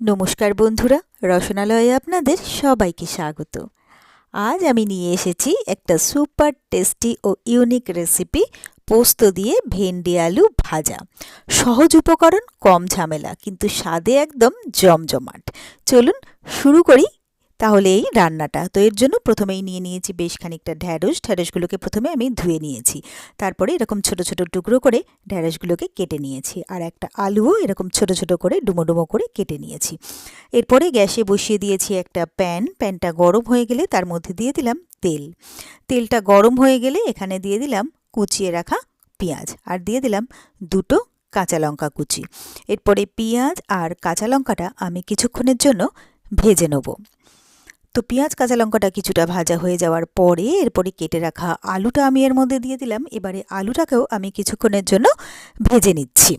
নমস্কার বন্ধুরা, রসনালয়ে আপনাদের সবাইকে স্বাগত। আজ আমি নিয়ে এসেছি একটা সুপার টেস্টি ও ইউনিক রেসিপি, পোস্ত দিয়ে ভেন্ডি আলু ভাজা। সহজ উপকরণ, কম ঝামেলা, কিন্তু স্বাদে একদম জমজমাট। চলুন শুরু করি তাহলে এই রান্নাটা। তো এর জন্য প্রথমেই নিয়ে নিয়েছি বেশ খানিকটা ঢ্যাঁড়স। ঢ্যাঁড়সগুলোকে প্রথমে আমি ধুয়ে নিয়েছি। তারপরে এরকম ছোট ছোট টুকরো করে ঢ্যাঁড়সগুলোকে কেটে নিয়েছি। আর একটা আলুও এরকম ছোট ছোট করে ডুমো ডুমো করে কেটে নিয়েছি। এরপরে গ্যাসে বসিয়ে দিয়েছি একটা প্যান। প্যানটা গরম হয়ে গেলে তার মধ্যে দিয়ে দিলাম তেল। তেলটা গরম হয়ে গেলে এখানে দিয়ে দিলাম কুচিয়ে রাখা পেঁয়াজ। আর দিয়ে দিলাম দুটো কাঁচা লঙ্কা কুচি। এরপরে পেঁয়াজ আর কাঁচা লঙ্কাটা আমি কিছুক্ষণের জন্য ভেজে নেব। তো পেঁয়াজ, কাঁচা লঙ্কাটা কিছুটা ভাজা হয়ে যাওয়ার পরে এরপরে কেটে রাখা আলুটা আমি এর মধ্যে দিয়ে দিলাম। এবারে আলুটাকেও আমি কিছুক্ষণের জন্য ভেজে নিচ্ছি।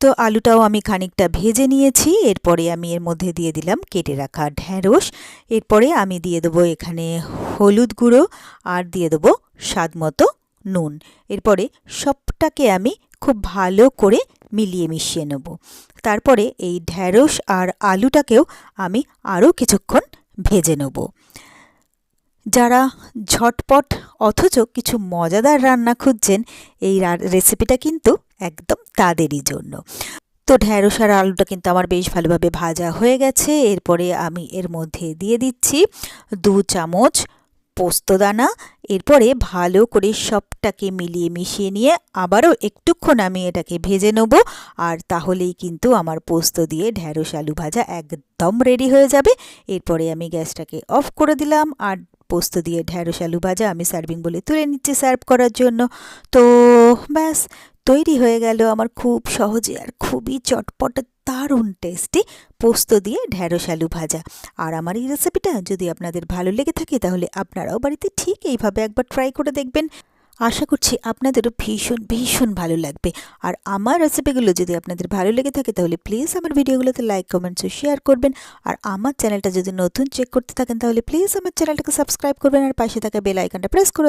তো আলুটাও আমি খানিকটা ভেজে নিয়েছি। এরপরে আমি এর মধ্যে দিয়ে দিলাম কেটে রাখা ঢ্যাঁড়স। এরপরে আমি দিয়ে দেবো এখানে হলুদ গুঁড়ো আর দিয়ে দেবো স্বাদ মতো নুন। এরপরে সবটাকে আমি খুব ভালো করে মিলিয়ে মিশিয়ে নেব। তারপরে এই ঢ্যাঁড়স আর আলুটাকেও আমি আরও কিছুক্ষণ ভেজে নেব। যারা ঝটপট অথচ কিছু মজাদার রান্না খুঁজছেন, এই রেসিপিটা কিন্তু একদম তাদেরই জন্য। তো ঢ্যাঁড়স আর আলুটা কিন্তু আমার বেশ ভালোভাবে ভাজা হয়ে গেছে। এরপরে আমি এর মধ্যে দিয়ে দিচ্ছি দু চামচ পোস্তদানা, এরপরে ভালো করে সবটাকে মিলিয়ে মিশিয়ে নিয়ে আবারও একটুক্ষণ আমি এটাকে ভেজে নেব। আর তাহলেই কিন্তু আমার পোস্ত দিয়ে ঢ্যাঁড়স আলু ভাজা একদম রেডি হয়ে যাবে। এরপরে আমি গ্যাসটাকে অফ করে দিলাম। আর পোস্ত দিয়ে ঢ্যাঁড়স আলু ভাজা আমি সার্ভিং বলে তুলে নিচ্ছি সার্ভ করার জন্য। তো ব্যাস তৈরি হয়ে গেল আমার খুব সহজে আর খুবই চটপট, দারুণ টেস্টি পোস্ত দিয়ে ঢ্যাঁড়স আলু ভাজা। আর আমার এই রেসিপিটা যদি আপনাদের ভালো লেগে থাকে তাহলে আপনারাও বাড়িতে ঠিক এইভাবে একবার ট্রাই করে দেখবেন। আশা করছি আপনাদেরও ভীষণ ভীষণ ভালো লাগবে। আর আমার রেসিপিগুলো যদি আপনাদের ভালো লেগে থাকে তাহলে প্লিজ আমার ভিডিওগুলোতে লাইক কমেন্টস ও শেয়ার করবেন। আর আমার চ্যানেলটা যদি নতুন চেক করতে থাকেন তাহলে প্লিজ আমার চ্যানেলটাকে সাবস্ক্রাইব করবেন আর পাশে থাকা বেল আইকনটা প্রেস করে